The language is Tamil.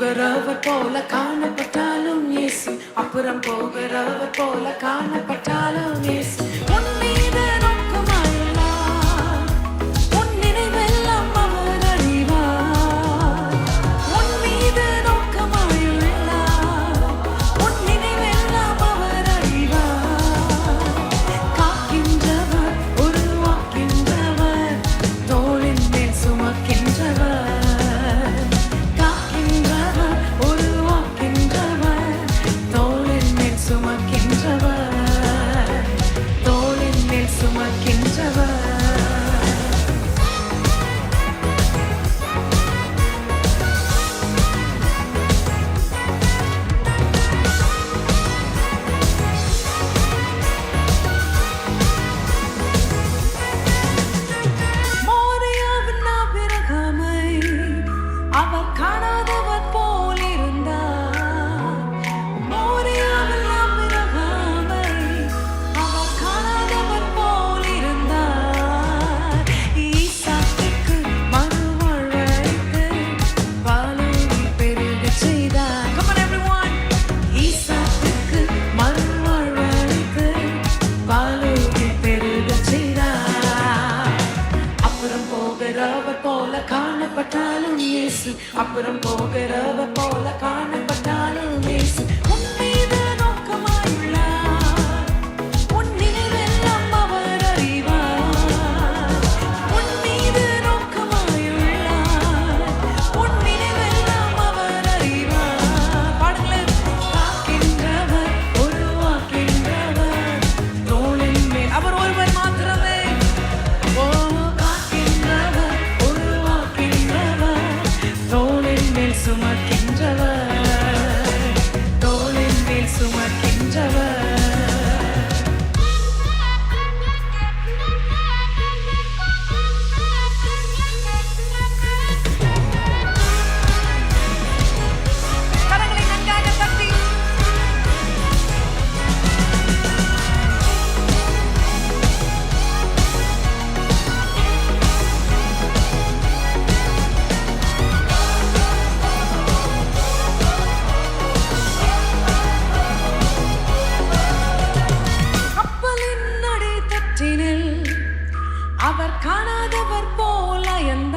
போகிறவர் போல காணப்பட்டாலும் இயேசு. அப்புறம் போகிறவர் போல காணப்பட்டாலும் இயேசு. அப்புறம் போகிறவ போல காண so much. அவர் காணாதவர் போல எந்த